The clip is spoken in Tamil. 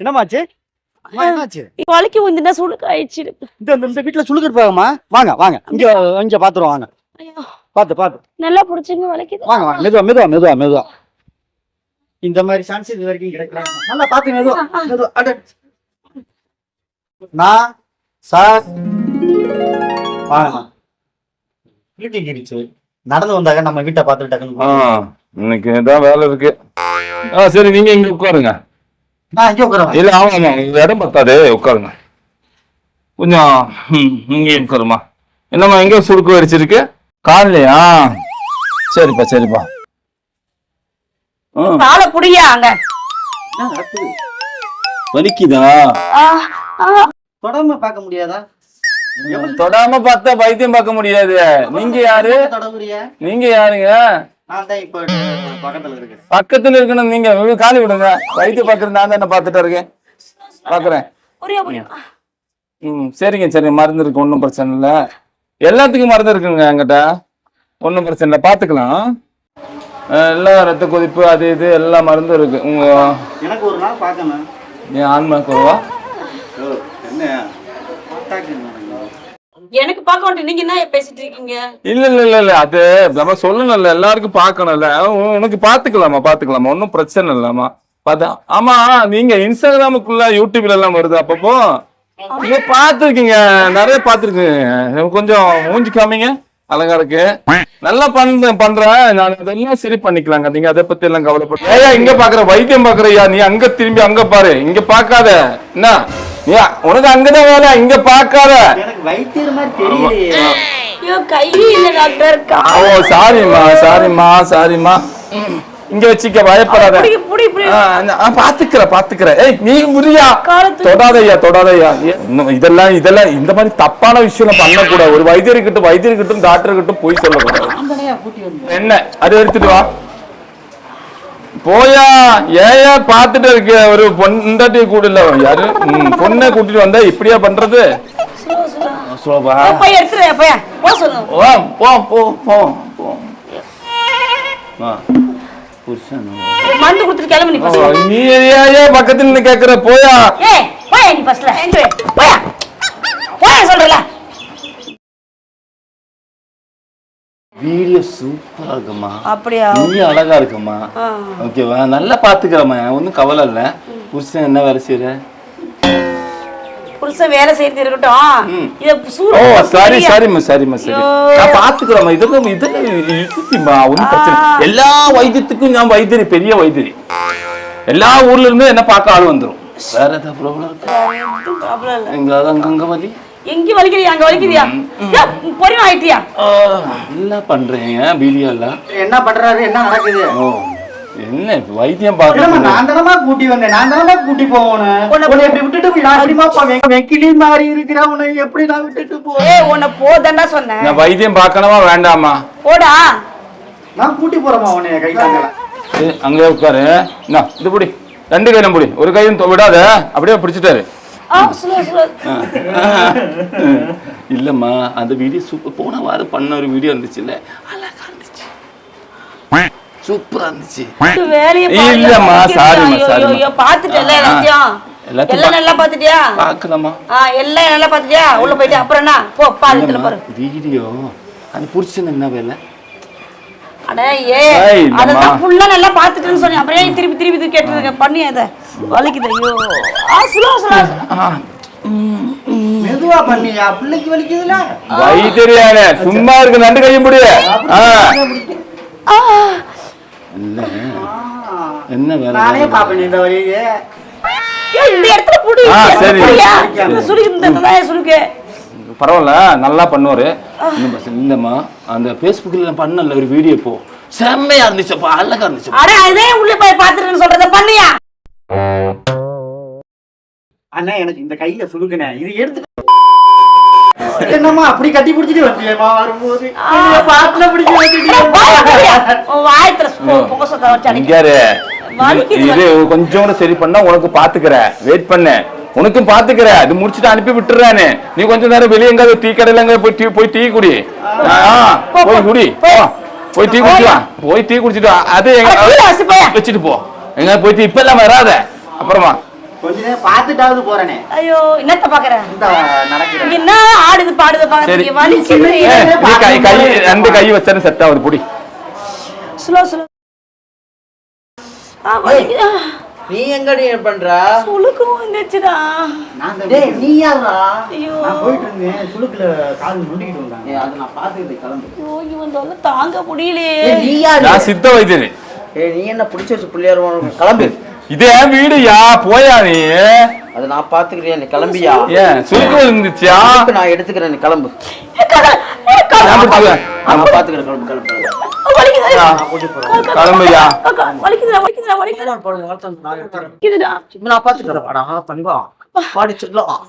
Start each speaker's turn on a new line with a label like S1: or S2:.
S1: என்னமாச்சு
S2: வலிக்கு வந்துட்டா சுளுக்கு ஆயிடுச்சு
S1: இந்த இந்த- வீட்டுல சுழுக்கு இருப்பாங்கம்மா வாங்க வாங்க. இங்க இங்க பாத்துருவோம் வாங்க.
S2: ஐயோ.
S1: பாத்து பாத்து.
S2: நல்லா புடிச்சுங்க வலிக்குது.
S1: வாங்க வாங்க. மெதுவா மெதுவா மெதுவா மெதுவா. இந்த மாதிரி சான்ஸ் இது வரைக்கும் கிடைக்கல. நல்லா பாத்து மெதுவா மெதுவா. அட. நான் சார் வாங்கம்மா வீட்டுக்கு கிடிச்சு நடந்து வந்தாங்க நம்ம வீட்டை பார்த்துட்டு
S3: ஆ
S1: டக்குன்னு
S3: இன்னைக்கு தான் வேலை இருக்கு. ஆ சரி நீங்க இங்க உட்காருங்க.
S1: நான்
S3: இல்ல ஆமா ஆமா இடம் பத்தாது உட்காருங்க. கொஞ்சம் இங்கே உட்காருமா. என்னம்மா எங்க சுருக்கு வடிச்சிருக்கு காலையா சரிப்பா சரிப்பா.
S2: காலை புடியா அங்க
S3: வலிக்குதா.
S1: தொடர்ந்து பார்க்க முடியாதா?
S3: தொடாம பார்த்தா வைத்தியம் பார்க்க முடியாது. நீங்க யாரு? நீங்க யாருங்க?
S1: பக்கத்துல
S3: இருக்கணும் நீங்க காலி விடுங்க. வைத்தியம் பார்க்கறது நான் தானே பார்த்துட்டு இருக்கேன். பாக்குறேன்
S2: புரியா புரியா
S3: ம் சரிங்க சரி. மருந்து இருக்கு ஒன்றும் பிரச்சனை இல்லை. எல்லாத்துக்கும் மருந்து இருக்குங்க என்கிட்ட. ஒன்றும் பிரச்சனை இல்லை. பார்த்துக்கலாம். அஹ் எல்லாம் ரத்த கொதிப்பு அது இது எல்லா மருந்தும் இருக்கு. உங்க
S1: எனக்கு ஒரு நாள் பார்க்கணும்.
S3: என் ஆன்மா குறவா
S1: என்ன? அட்டாக் என்ன?
S2: எனக்கு பார்க்க மாட்டேன். நீங்க என்ன பேசிட்டு இருக்கீங்க?
S3: இல்ல இல்ல இல்ல இல்ல. அது நம்ம சொல்லணும்ல. எல்லாருக்கும் பார்க்கணும்ல. உனக்கு பாத்துக்கலாமா பாத்துக்கலாமா ஒன்றும் பிரச்சனை இல்லம்மா பார்த்தா ஆமா நீங்க இன்ஸ்டாகிராமுக்குள்ள யூடியூப்ல எல்லாம் வருது அப்பப்போ. நீங்க பாத்துருக்கீங்க நிறைய பாத்துருக்கீங்க கொஞ்சம் மூஞ்சி காமிங்க. அழகா இருக்கு. நல்லா பண்ற பண்றேன் நான் அதெல்லாம் சரி பண்ணிக்கலாங்க. நீங்க அதை பத்தி எல்லாம் கவலைப்படுறேன் ஏயா இங்க பாக்குற வைத்தியம் பாக்குறியா நீ அங்க திரும்பி அங்க பாரு. இங்க பாக்காத என்ன? உனக்கு அங்கதான் வேலை இங்க பாக்காத சாரிம்மா சாரிம்மா சாரிம்மா. ம், இங்க வச்சுக்க பயப்படாத. பாத்துக்கிறேன் பாத்துக்கிறேன். ஏய் நீ முடியா தொடாதையா தொடாதையா இதெல்லாம் இதெல்லாம் இந்த மாதிரி தப்பான விஷயம் பண்ணக்கூடாது. ஒரு வைத்தியர்கிட்ட வைத்தியர்கிட்டும் டாக்டர்கிட்டும் போய் சொல்லக்கூடாது. என்ன? அது எடுத்துட்டு வா. போயா ஏயா பாத்துட்டு இருக்க ஒரு பொண்டாட்டி கூட இல்ல யாரு? பொண்ணை கூட்டிட்டு வந்தா இப்படியா பண்றது? சோபா.
S2: போய் எடுத்துரு போய். போ சொல்லு.
S3: போ போ போ போ. ஆ, புருஷன்.
S2: கொடுத்துட்டு கிளம்பு நீ
S3: ஏன் பக்கத்துல நின்னு கேக்குற? போயா.
S2: ஏய் போய் நீ.
S3: வீடியோ சூப்பரா இருக்குமா
S2: அப்படியா?
S3: நீ அழகா இருக்குமா. ஓகேவா? நல்லா பாத்துக்கிறமா ஒன்றும் கவலை இல்ல. புருஷன் என்ன வேலை செய்யற?
S2: புருஷன் வேலை செய்யறது இருக்கட்டும். இத சூடு.
S3: சாரி சாரிம்மா சாரிம்மா சரி. நான் பாத்துக்கிறேம்மா. இதெல்லாம் இதெல்லாம் இருக்குமா ஒன்றும் பிரச்சனை. எல்லா வைத்தியத்துக்கும் நான் வைத்தியரி பெரிய வைத்தியரி. எல்லா ஊர்ல இருந்து என்ன பார்க்க ஆள் வந்துரும். வேற ஏதாவது ப்ராப்ளம் இருக்கு?
S2: ப்ராப்ளம் இல்ல.
S3: எங்க அங்கங்க வலி?
S2: எங்க வலிக்கிறியா? அங்க வலிக்கிறியா? பொறியும் ஆயிட்டியா
S3: ஆ, நல்லா பண்றேங்க? பீலியால
S1: என்ன பண்றாரு? என்ன நடக்குது?
S3: என்ன வைத்தியம்
S1: இல்லம்மா,
S3: பார்க்க
S1: நான் தானமா கூட்டி வந்தேன். நான் தானமா கூட்டி போகணும்.
S2: உன்னை-
S1: இப்படி விட்டுட்டு யாருமா வெக்கிலி இருக்கிற உன்னை எப்படி நான் விட்டுட்டு போ
S2: ஏய் உன்னை போதண்டா சொன்னேன்.
S3: நான் வைத்தியம் பார்க்கணுமா வேண்டாமா?
S2: போடா.
S1: நான் கூட்டி போறேமா உன்னை கை தாங்கல
S3: ஏய், அங்கே உட்காரு. என்ன இது பிடி. ரெண்டு கையிலும் பிடி. ஒரு கையும் விடாத. அப்படியே பிடிச்சிட்டாரு. இல்லம்மா அந்த வீடியோ சூப்பர் போன வாரம் பண்ண ஒரு வீடியோ இருந்துச்சுல்ல? அழகா இருந்துச்சு. சூப்பரா இருந்துச்சு. இல்லம்மா. சாரிம்மா, சாரிம்மா.
S2: எல்லாத்தையும். எல்லாம் நல்லா பாத்துட்டியா
S3: பார்க்கலாமா?
S2: ஆ எல்லாம் நல்லா பாத்துட்டியா உள்ள போயிட்டு அப்புறம் என்ன? போ பாரு
S3: வீடியோ அந்த புருஷன் என்ன வேலை?
S2: அட ஏ. அதெல்லாம் ஃபுல்லா நல்லா பாத்துட்டேன்னு சொன்னேன். அப்புறம் ஏன் திருப்பி திருப்பி இது கேட்டுருக்க பண்ணி அத வலிக்குது. ஐயோ. ஆ சுலோ
S3: ஆ,
S1: மெதுவா பண்ணியா பிள்ளைக்கு வலிக்குதுல
S3: வைத்தியரியானே சும்மா இருக்கு ரெண்டு கையும் இல்ல என்ன வேலை
S1: நானே பாப்பேன் இந்த வழியே
S2: இந்த இடத்துல புடி.
S3: சரி.
S2: இந்த சுருக்கு இந்த சுருக்கு?
S3: பரவாயில்ல நல்லா பண்ணுவாரு. இல்லம்மா அந்த ஃபேஸ்புக்கில் நான் பண்ணல ஒரு வீடியோ போ செம்மையா இருந்துச்சுப்பா அழகா இருந்துச்சு.
S2: அட அதே உள்ள போய் பாத்துட்டேன்னு சொல்றத பண்ணியா?
S1: அண்ணா எனக்கு இந்த கையில சுருக்குனே இது எடுத்து என்னம்மா அப்படி கட்டி பிடிச்சிட்டு வந்தியம்மா வரும்போது? பாட்டுல பிடிச்சி
S3: இது கொஞ்சம் கூட சரி பண்ணா உனக்கு பாத்துக்கிற வெயிட் பண்ணு. உனக்கும் பாத்துக்கிற. இது முடிச்சுட்டு அனுப்பி விட்டுறானே. நீ கொஞ்ச நேரம் வெளியே எங்காவது டீ கடையில எங்க போய் டீ போய் டீ குடி. போய் குடி. போய் டீ குடிச்சு வா. போய் டீ குடிச்சிட்டு அது. வச்சுட்டு போ. எங்க போயிட்டு இப்ப எல்லாம் வராத. அப்புறமா.
S1: கொஞ்ச நேரம் பார்த்துட்டாவது போறேனே.
S2: ஐயோ என்னத்த என்ன ஆடுது பாடுது பாக்குறீங்க
S3: ரெண்டு கை வச்சாலும் செட் ஆகுது. புடி.
S2: ஸ்லோ ஸ்லோ
S4: நீ எங்கடி பண்ற?
S2: சுளுக்கு வந்துச்சுடா
S1: நான்
S4: டேய் நீ யாரா
S2: ஐயோ.
S1: நான் போயிட்டு இருந்தேன். சுளுக்குல கால் நொண்டிக்கிட்டு வந்தாங்க.
S4: அதை நான் பாத்துக்கிட்டு கிளம்பு.
S2: ஐயோ இவன் தாங்க முடியலையே.
S4: நீ யாரு?
S3: நான் சித்த வைத்தியர்
S4: ஏய் நீ என்ன பிடிச்ச வச்சு பிள்ளையார் கிளம்பு.
S3: இதே வீடுயா? போயா நீ?
S4: அதை நான் பாத்துக்கிறேன் நீ கிளம்பியா?
S3: ஏன் சுருக்கு இருந்துச்சியா
S4: இப்ப நான் எடுத்துக்கிறேன். நீ கிளம்பு.
S3: நான்
S4: பாத்துக்கிறேன் கிளம்பு கிளம்பு.
S3: கிளம்புயா?
S2: வலிக்குதுடா வலிக்குதுடா வலிக்குதுடா.
S4: நான் பாத்துக்கிறேன் பாடி சொல்லலாம்